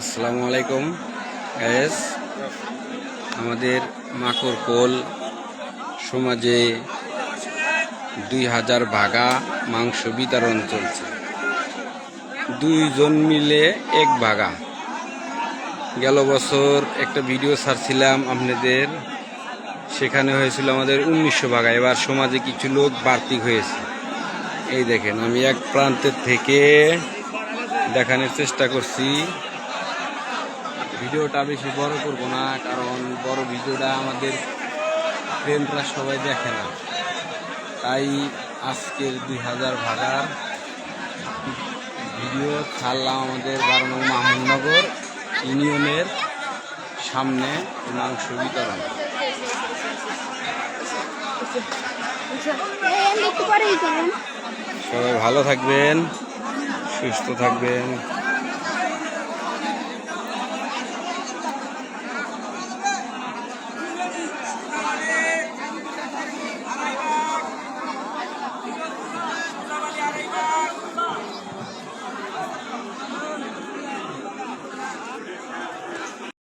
আসসালামু আলাইকুম গ্যাস আমাদের মাকড় কোল সমাজে দুই হাজার ভাগা মাংস বিতরণ চলছে। দুইজন মিলে এক ভাগা। গেল বছর একটা ভিডিও ছাড়ছিলাম আপনাদের। সেখানে হয়েছিল আমাদের উনিশশো ভাগা। এবার সমাজে কিছু লোক বাড়তি হয়েছে। এই দেখেন, আমি এক প্রান্তের থেকে দেখানোর চেষ্টা করছি। ভিডিওটা বেশি বড় করব না, কারণ বড় ভিডিওটা আমাদের ফ্রেন্ডরা সবাই দেখে না। তাই আজকের দুই হাজার ভাগার ভিডিও ছাড়লাম আমাদের বারো মাহমুদনগর ইউনিয়নের সামনে মাংস বিতরণ। সবাই ভালো থাকবেন, সুস্থ থাকবেন।